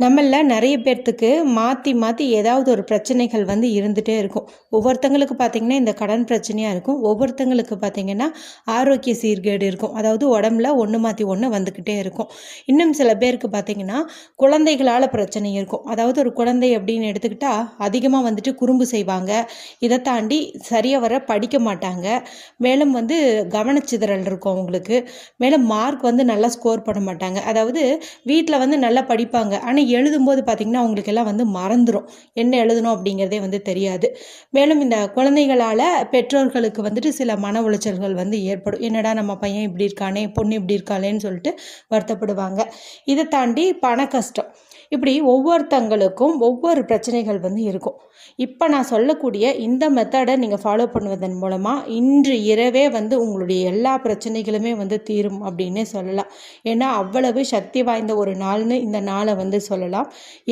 நம்மள நிறைய பேர்த்துக்கு மாற்றி மாற்றி ஏதாவது ஒரு பிரச்சனைகள் வந்து இருந்துகிட்டே இருக்கும். ஒவ்வொருத்தங்களுக்கு பார்த்திங்கன்னா இந்த கடன் பிரச்சனையாக இருக்கும். ஒவ்வொருத்தங்களுக்கு பார்த்திங்கன்னா ஆரோக்கிய சீர்கேடு இருக்கும். அதாவது உடம்புல ஒன்று மாற்றி ஒன்று வந்துக்கிட்டே இருக்கும். இன்னும் சில பேருக்கு பார்த்திங்கன்னா குழந்தைகளால் பிரச்சனை இருக்கும். அதாவது ஒரு குழந்தை அப்படின்னு எடுத்துக்கிட்டால் அதிகமாக வந்துட்டு குறும்பு செய்வாங்க. இதை தாண்டி சரியாக வர படிக்க மாட்டாங்க. மேலும் வந்து கவனச்சிதறல் இருக்கும் அவங்களுக்கு. மேலும் மார்க் வந்து நல்லா ஸ்கோர் பண்ண மாட்டாங்க. அதாவது வீட்டில் வந்து நல்லா படிப்பாங்க. ஆனால் எழுதும்போது பார்த்திங்கன்னா அவங்களுக்கு எல்லாம் வந்து மறந்துடும் என்ன எழுதணும் அப்படிங்கிறதே வந்து தெரியாது. மேலும் இந்த குழந்தைகளால் பெற்றோர்களுக்கு வந்துட்டு சில மன உளைச்சல்கள் வந்து ஏற்படும். என்னடா நம்ம பையன் இப்படி இருக்கானே பொண்ணு இப்படி இருக்காளேன்னு சொல்லிட்டு வருத்தப்படுவாங்க. இதை தாண்டி பண கஷ்டம். இப்படி ஒவ்வொருத்தங்களுக்கும் ஒவ்வொரு பிரச்சனைகள் வந்து இருக்கும். இப்போ நான் சொல்லக்கூடிய இந்த மெத்தடை நீங்கள் ஃபாலோ பண்ணுவதன் மூலமாக இன்று இரவே வந்து உங்களுடைய எல்லா பிரச்சனைகளுமே வந்து தீரும் அப்படின்னே சொல்லலாம். ஏன்னா அவ்வளவு சக்தி வாய்ந்த ஒரு நாள்னு இந்த நாளை வந்து சொல்லலாம்.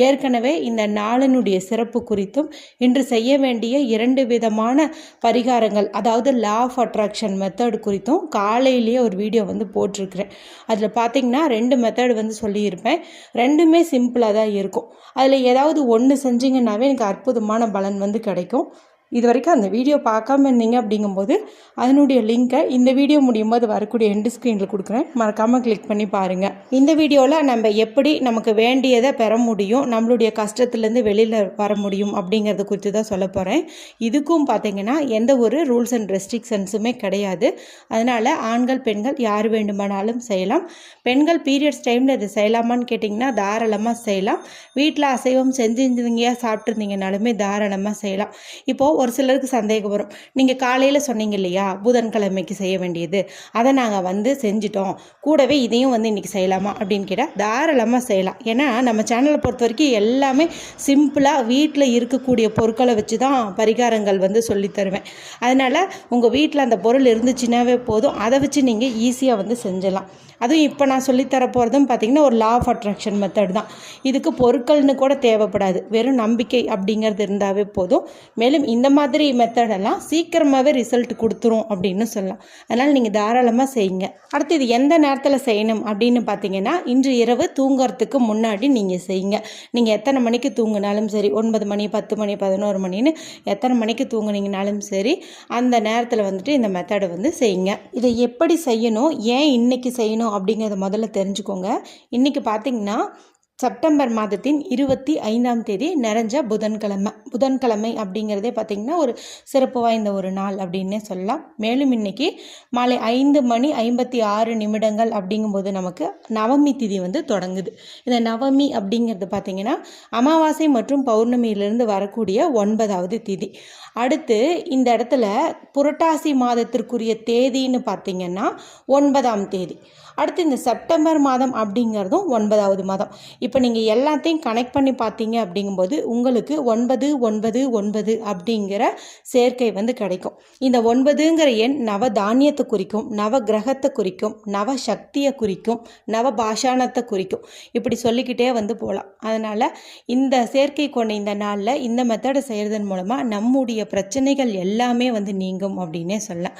ஏற்கனவே இந்த நாளினுடைய சிறப்பு குறித்தும் இன்று செய்ய வேண்டிய இரண்டு விதமான பரிகாரங்கள் அதாவது லா ஆஃப் அட்ராக்ஷன் மெத்தட் குறித்தும் காலையிலேயே ஒரு வீடியோ வந்து போட்டிருக்கிறேன். அதில் பார்த்தீங்கன்னா ரெண்டு மெத்தட் வந்து சொல்லியிருப்பேன். ரெண்டுமே சிம்பிளாக தான் இருக்கும். அதில் ஏதாவது ஒன்று செஞ்சிங்கன்னாவே எனக்கு அற்புதமான பலன் வந்து கிடைக்கும். இது வரைக்கும் அந்த வீடியோ பார்க்காம இருந்தீங்க அப்படிங்கும்போது அதனுடைய லிங்க்கை இந்த வீடியோ முடியும் போது வரக்கூடிய எண்டு ஸ்க்ரீனில் கொடுக்குறேன். மறக்காமல் கிளிக் பண்ணி பாருங்கள் இந்த வீடியோவில் நம்ம எப்படி நமக்கு வேண்டியதை பெற முடியும் நம்மளுடைய கஷ்டத்துலேருந்து வெளியில் வர முடியும் அப்படிங்கிறத குறித்து தான் சொல்ல போகிறேன் இதுக்கும் பார்த்தீங்கன்னா எந்த ஒரு ரூல்ஸ் அண்ட் ரெஸ்ட்ரிக்ஷன்ஸுமே கிடையாது. அதனால் ஆண்கள் பெண்கள் யார் வேண்டுமானாலும் செய்யலாம். பெண்கள் பீரியட்ஸ் டைமில் இது செய்யலாமான்னு கேட்டிங்கன்னா தாராளமாக செய்யலாம். வீட்டில் அசைவம் செஞ்சிருந்தீங்க சாப்பிட்ருந்தீங்கனாலுமே தாராளமாக செய்யலாம். இப்போது ஒரு சிலருக்கு சந்தேகம் வரும். நீங்கள் காலையில் சொன்னீங்க இல்லையா? புதன்கிழமைக்கு செய்ய வேண்டியது. அதை நாங்கள் வந்து செஞ்சிட்டோம். கூடவே இதையும் வந்து இன்றைக்கி செய்யலாமா? அப்படின்னு கேட்டால் தாராளமாக செய்யலாம். ஏன்னா நம்ம சேனலை பொறுத்த வரைக்கும் எல்லாமே சிம்பிளாக வீட்டில் இருக்கக்கூடிய பொருட்களை வச்சு தான் பரிகாரங்கள் வந்து சொல்லித் தருவேன். அதனால் உங்கள் வீட்டில் அந்த பொருள் இருந்துச்சுன்னாவே போதும். அதை வச்சு நீங்கள் ஈஸியாக வந்து செஞ்சிடலாம் அதுவும் இப்போ நான் சொல்லித்தர போகிறதும் பார்த்திங்கன்னா ஒரு லா ஆஃப் அட்ராக்ஷன் மெத்தட் தான். இதுக்கு பொருட்கள்னு கூட தேவைப்படாது. வெறும் நம்பிக்கை அப்படிங்கிறது இருந்தாவே போதும். மேலும் இந்த இந்த மாதிரி மெத்தடெல்லாம் சீக்கிரமாகவே ரிசல்ட் கொடுத்துரும் அப்படின்னு சொல்லலாம். அதனால் நீங்கள் தாராளமாக செய்யுங்க. அடுத்து இது எந்த நேரத்தில் செய்யணும் அப்படின்னு பார்த்தீங்கன்னா இன்று இரவு தூங்குறதுக்கு முன்னாடி நீங்கள் செய்யுங்க. நீங்கள் எத்தனை மணிக்கு தூங்கினாலும் சரி ஒன்பது மணி பத்து மணி பதினோரு மணின்னு எத்தனை மணிக்கு தூங்குனீங்கனாலும் சரி அந்த நேரத்தில் வந்துட்டு இந்த மெத்தடை வந்து செய்யுங்க. இதை எப்படி செய்யணும் ஏன் இன்றைக்கி செய்யணும் அப்படிங்கிறத முதல்ல தெரிஞ்சுக்கோங்க. இன்றைக்கி பார்த்தீங்கன்னா செப்டம்பர் மாதத்தின் இருபத்தி ஐந்தாம் தேதி நிறைஞ்ச புதன்கிழமை. புதன்கிழமை அப்படிங்கிறதே பார்த்திங்கன்னா ஒரு சிறப்பு வாய்ந்த ஒரு நாள் அப்படின்னே சொல்லலாம். மேலும் இன்னைக்கு மாலை ஐந்து மணி ஐம்பத்தி ஆறு நிமிடங்கள் அப்படிங்கும்போது நமக்கு நவமி திதி வந்து தொடங்குது. இந்த நவமி அப்படிங்கிறது பார்த்திங்கன்னா அமாவாசை மற்றும் பௌர்ணமியிலிருந்து வரக்கூடிய ஒன்பதாவது திதி. அடுத்து இந்த இடத்துல புரட்டாசி மாதத்திற்குரிய தேதின்னு பார்த்திங்கன்னா ஒன்பதாம் தேதி. அடுத்து இந்த செப்டம்பர் மாதம் அப்படிங்கிறதும் ஒன்பதாவது மாதம். இப்போ நீங்கள் எல்லாத்தையும் கனெக்ட் பண்ணி பார்த்தீங்க அப்படிங்கும்போது உங்களுக்கு ஒன்பது ஒன்பது ஒன்பது அப்படிங்கிற சேர்க்கை வந்து கிடைக்கும். இந்த ஒன்பதுங்கிற எண் நவ தானியத்தை குறிக்கும் நவ கிரகத்தை குறிக்கும் நவ சக்தியை குறிக்கும் நவ பாஷாணத்தை குறிக்கும். இப்படி சொல்லிக்கிட்டே வந்து போகலாம் அதனால் இந்த சேர்க்கை கொண்ட இந்த நாளில் இந்த மெத்தடை செய்கிறதன் மூலமாக நம்முடைய பிரச்சனைகள் எல்லாமே வந்து நீங்கும் அப்படின்னே சொல்லலாம்.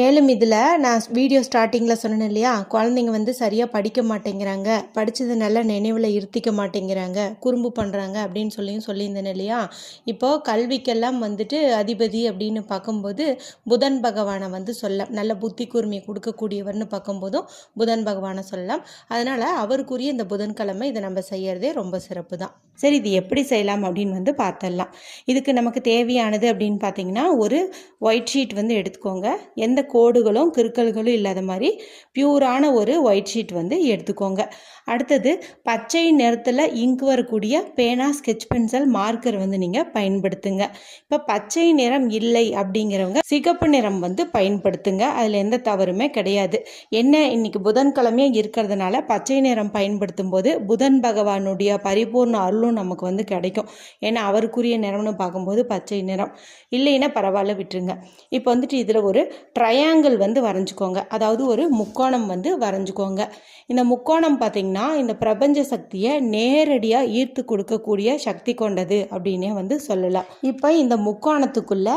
மேலும் இதில் நான் வீடியோ ஸ்டார்டிங்கில் சொன்னேன் இல்லையா? குழந்தைங்க வந்து சரியாக படிக்க மாட்டேங்கிறாங்க. படித்தது நல்லா நினைவில் இருத்திக்க மாட்டேங்கிறாங்க. குறும்பு பண்ணுறாங்க அப்படின்னு சொல்லியும் சொல்லியிருந்தேன் இல்லையா? இப்போது கல்விக்கெல்லாம் வந்துட்டு அதிபதி அப்படின்னு பார்க்கும்போது புதன் பகவானை வந்து சொல்ல நல்ல புத்தி கூர்மையை கொடுக்கக்கூடியவர்னு பார்க்கும்போதும் புதன் பகவானை சொல்லலாம். அதனால் அவருக்குரிய இந்த புதன்கிழமை இதை நம்ம செய்யறதே ரொம்ப சிறப்பு தான் சரி இது எப்படி செய்யலாம் அப்படின்னு வந்து பார்த்துடலாம். இதுக்கு நமக்கு தேவையானது அப்படின்னு பார்த்தீங்கன்னா ஒரு ஒயிட் ஷீட் வந்து எடுத்துக்கோங்க. எந்த கோடுகளும் கிருக்கல்களும் இல்லாத மாதிரி பியூரான ஒரு ஒயிட் ஷீட் வந்து எடுத்துக்கோங்க. அடுத்தது பச்சை நிறத்தில் இங்க் வரக்கூடிய பேனா ஸ்கெட்ச் பென்சில் மார்க்கர் வந்து நீங்கள் பயன்படுத்துங்க. இப்போ பச்சை நிறம் இல்லை அப்படிங்கிறவங்க சிகப்பு நிறம் வந்து பயன்படுத்துங்க. அதில் எந்த தவறுமே கிடையாது. என்ன இன்னைக்கு புதன்கிழமையாக இருக்கிறதுனால பச்சை நிறம் பயன்படுத்தும் போது புதன் பகவானுடைய பரிபூர்ண அருளும் நமக்கு வந்து கிடைக்கும். ஏன்னா அவருக்குரிய நிறம்னு பார்க்கும்போது பச்சை நிறம். இல்லைன்னா பரவாயில்ல விட்டுருங்க. இப்போ வந்துட்டு இதில் ஒரு ட்ரையாங்கிள் வந்து வரைஞ்சிக்கோங்க. அதாவது ஒரு முக்கோணம் வந்து வரைஞ்சிக்கோங்க இந்த முக்கோணம் பார்த்திங்கன்னா இந்த பிரபஞ்ச சக்தியை நேரடியாக ஈர்த்து கொடுக்கக்கூடிய சக்தி கொண்டது அப்படின்னே வந்து சொல்லலாம். இப்போ இந்த முக்கோணத்துக்குள்ள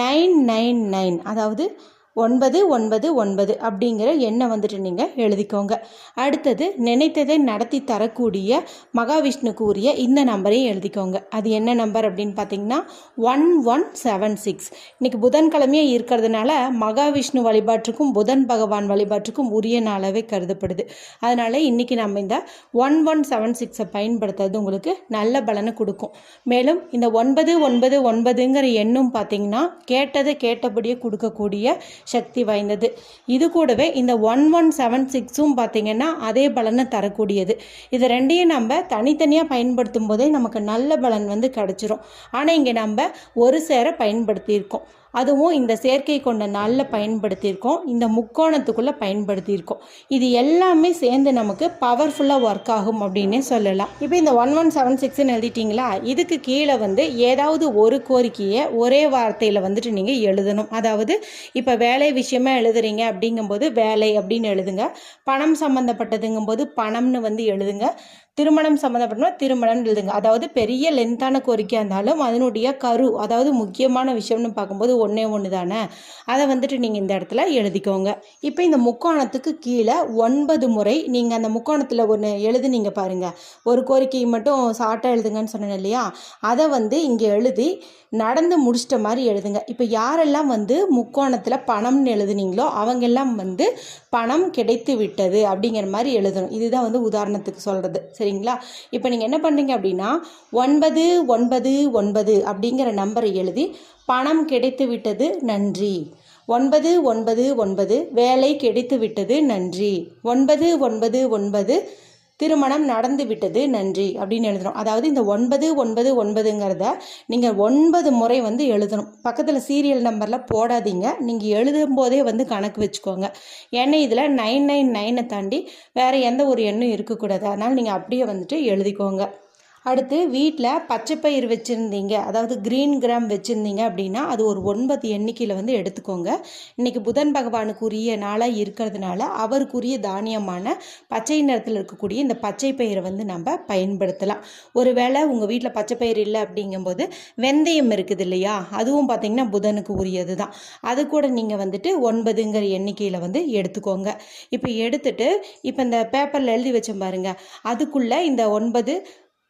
நைன் நைன் நைன் அதாவது ஒன்பது ஒன்பது ஒன்பது அப்படிங்கிற எண்ணை வந்துட்டு நீங்கள் எழுதிக்கோங்க. அடுத்தது நினைத்ததை நடத்தி தரக்கூடிய மகாவிஷ்ணுக்கு உரிய இந்த நம்பரையும் எழுதிக்கோங்க. அது என்ன நம்பர் அப்படின்னு பார்த்தீங்கன்னா ஒன் ஒன் செவன் சிக்ஸ் இன்றைக்கி புதன்கிழமையே இருக்கிறதுனால மகாவிஷ்ணு வழிபாட்டுக்கும் புதன் பகவான் வழிபாட்டுக்கும் உரிய நாளாகவே கருதப்படுது. அதனால் இன்றைக்கி நம்ம இந்த ஒன் ஒன் செவன் சிக்ஸை பயன்படுத்துறது உங்களுக்கு நல்ல பலனை கொடுக்கும். மேலும் இந்த ஒன்பது ஒன்பது ஒன்பதுங்கிற எண்ணும் பார்த்தீங்கன்னா கேட்டதை கேட்டபடியே கொடுக்கக்கூடிய சக்தி வாய்ந்தது. இது கூடவே இந்த ஒன் ஒன் செவன் சிக்ஸும் பார்த்திங்கன்னா அதே பலனை தரக்கூடியது. இது ரெண்டையும் நம்ம தனித்தனியாக பயன்படுத்தும் போதே நமக்கு நல்ல பலன் வந்து கிடச்சிரும். ஆனால் இங்கே நம்ம ஒரு சேர பயன்படுத்தியிருக்கோம். அதுவும் இந்த செயற்கை கொண்ட நாளில் பயன்படுத்தியிருக்கோம். இந்த முக்கோணத்துக்குள்ளே பயன்படுத்தியிருக்கோம். இது எல்லாமே சேர்ந்து நமக்கு பவர்ஃபுல்லாக ஒர்க் ஆகும் அப்படின்னே சொல்லலாம். இப்போ இந்த ஒன் ஒன் செவன் சிக்ஸ்ன்னு எழுதிட்டிங்களா? இதுக்கு கீழே வந்து ஏதாவது ஒரு கோரிக்கையை ஒரே வார்த்தையில் வந்துட்டு நீங்கள் எழுதணும். அதாவது இப்போ வேலை விஷயமா எழுதுறீங்க அப்படிங்கும்போது வேலை அப்படின்னு எழுதுங்க. பணம் சம்மந்தப்பட்டதுங்கும்போது பணம்னு வந்து எழுதுங்க. திருமணம் சம்மந்தப்பட்டனா திருமணம்னு எழுதுங்க. அதாவது பெரிய லென்த்தான கோரிக்கையாக இருந்தாலும் அதனுடைய கரு அதாவது முக்கியமான விஷயம்னு பார்க்கும்போது ஒன்றே ஒன்று தானே அதை வந்துட்டு நீங்கள் இந்த இடத்துல எழுதிக்கோங்க. இப்போ இந்த முக்கோணத்துக்கு கீழே ஒன்பது முறை நீங்கள் அந்த முக்கோணத்தில் ஒன்று எழுதுனீங்க பாருங்கள் ஒரு கோரிக்கையை மட்டும் ஷார்ட்டாக எழுதுங்கன்னு சொன்னேன் இல்லையா? அதை வந்து இங்கே எழுதி நடந்து முடிச்சிட்ட மாதிரி எழுதுங்க. இப்போ யாரெல்லாம் வந்து முக்கோணத்தில் பணம்னு எழுதுனீங்களோ அவங்கெல்லாம் வந்து பணம் கிடைத்து விட்டது அப்படிங்கிற மாதிரி எழுதணும். இதுதான் வந்து உதாரணத்துக்கு சொல்கிறது சரி சரிங்களா? இப்போ நீங்கள் என்ன பண்ணுறீங்க அப்படின்னா ஒன்பது ஒன்பது ஒன்பது அப்படிங்கிற நம்பரை எழுதி பணம் கிடைத்து விட்டது நன்றி. ஒன்பது ஒன்பது ஒன்பது வேலை கிடைத்து விட்டது நன்றி. ஒன்பது ஒன்பது ஒன்பது திருமணம் நடந்து விட்டது நன்றி அப்படின்னு எழுதணும். அதாவது இந்த ஒன்பது ஒன்பது ஒன்பதுங்கிறத நீங்கள் ஒன்பது முறை வந்து எழுதணும். பக்கத்தில் சீரியல் நம்பரில் போடாதீங்க. நீங்கள் எழுதும் போதே வந்து கணக்கு வச்சுக்கோங்க. ஏன்னா இதில் நைன் நைன் நைனை தாண்டி வேறு எந்த ஒரு எண்ணும் இருக்கக்கூடாது. அதனால் நீங்கள் அப்படியே வந்துட்டு எழுதிக்கோங்க. அடுத்து வீட்டில் பச்சைப்பயிர் வச்சுருந்தீங்க. அதாவது க்ரீன் கிராம் வச்சுருந்தீங்க அப்படின்னா அது ஒரு ஒன்பது எண்ணிக்கையில் வந்து எடுத்துக்கோங்க. இன்றைக்கி புதன் பகவானுக்குரிய நாளாக இருக்கிறதுனால அவருக்குரிய தானியமான பச்சை நிறத்தில் இருக்கக்கூடிய இந்த பச்சை பயிரை வந்து நம்ம பயன்படுத்தலாம். ஒருவேளை உங்கள் வீட்டில் பச்சை பயிர் இல்லை அப்படிங்கும்போது வெந்தயம் இருக்குது இல்லையா? அதுவும் பார்த்திங்கன்னா புதனுக்கு உரியது தான் அது கூட நீங்கள் வந்துட்டு ஒன்பதுங்கிற எண்ணிக்கையில் வந்து எடுத்துக்கோங்க. இப்போ எடுத்துட்டு இப்போ இந்த பேப்பரில் எழுதி வச்சோம் பாருங்கள் அதுக்குள்ளே இந்த ஒன்பது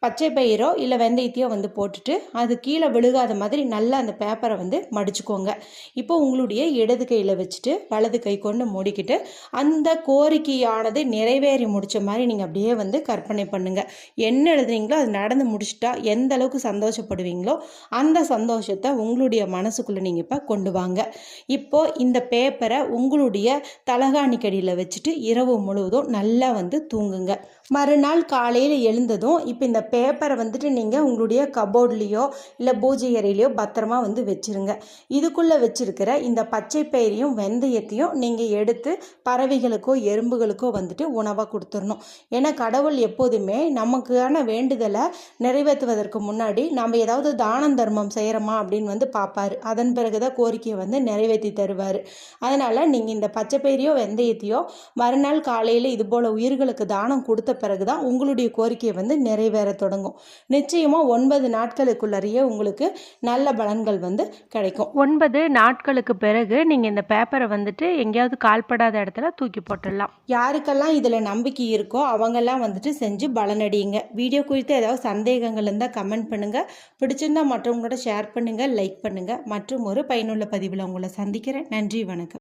பச்சை பயிரோ இல்லை வெந்தயத்தையோ வந்து போட்டுட்டு அது கீழே விழுகாத மாதிரி நல்லா அந்த பேப்பரை வந்து மடிச்சுக்கோங்க. இப்போ உங்களுடைய இடது கையில் வச்சுட்டு வலது கை கொண்டு மூடிக்கிட்டு அந்த கோரிக்கையானது நிறைவேறி முடித்த மாதிரி நீங்கள் அப்படியே வந்து கற்பனை பண்ணுங்கள் என்ன எழுதுறீங்களோ அது நடந்து முடிச்சிட்டா எந்த அளவுக்கு சந்தோஷப்படுவீங்களோ அந்த சந்தோஷத்தை உங்களுடைய மனசுக்குள்ளே நீங்கள் இப்போ கொண்டு வாங்க. இப்போது இந்த பேப்பரை உங்களுடைய தலகாணிக்கடியில் வச்சுட்டு இரவு முழுவதும் நல்லா வந்து தூங்குங்க. மறுநாள் காலையில் எழுந்ததும் இப்போ இந்த பேப்பரை வந்துட்டு நீங்கள் உங்களுடைய கபோர்ட்லேயோ இல்லை பூஜை அறையிலையோ பத்திரமா வந்து வச்சுருங்க. இதுக்குள்ளே வச்சுருக்கிற இந்த பச்சை பயிரையும் வெந்தயத்தையும் நீங்கள் எடுத்து பறவைகளுக்கோ எறும்புகளுக்கோ வந்துட்டு உணவாக கொடுத்துடணும். ஏன்னா கடவுள் எப்போதுமே நமக்கான வேண்டுதலை நிறைவேற்றுவதற்கு முன்னாடி நம்ம ஏதாவது தானம் தர்மம் செய்கிறோமா அப்படின்னு வந்து பார்ப்பாரு. அதன் பிறகு தான் கோரிக்கையை வந்து நிறைவேற்றி தருவார். அதனால் நீங்கள் இந்த பச்சை பயிரையோ வெந்தயத்தையோ மறுநாள் காலையில் இது போல் உயிர்களுக்கு தானம் கொடுத்த பிறகு தான் உங்களுடைய கோரிக்கையை வந்து நிறைவேற தொடங்கும். நிச்சயமாக ஒன்பது நாட்களுக்குள்ளறையே உங்களுக்கு நல்ல பலன்கள் வந்து கிடைக்கும். ஒன்பது நாட்களுக்கு பிறகு நீங்கள் இந்த பேப்பரை வந்துட்டு எங்கேயாவது கால்படாத இடத்துல தூக்கி போட்டுடலாம். யாருக்கெல்லாம் இதில் நம்பிக்கை இருக்கோ அவங்கெல்லாம் வந்துட்டு செஞ்சு பலனடியுங்க. வீடியோ குறித்து ஏதாவது சந்தேகங்கள் இருந்தால் கமெண்ட் பண்ணுங்கள் பிடிச்சிருந்தா மற்றவங்களோட ஷேர் பண்ணுங்கள் லைக் பண்ணுங்கள் மற்றும் ஒரு பயனுள்ள பதிவில் உங்களை சந்திக்கிறேன். நன்றி வணக்கம்.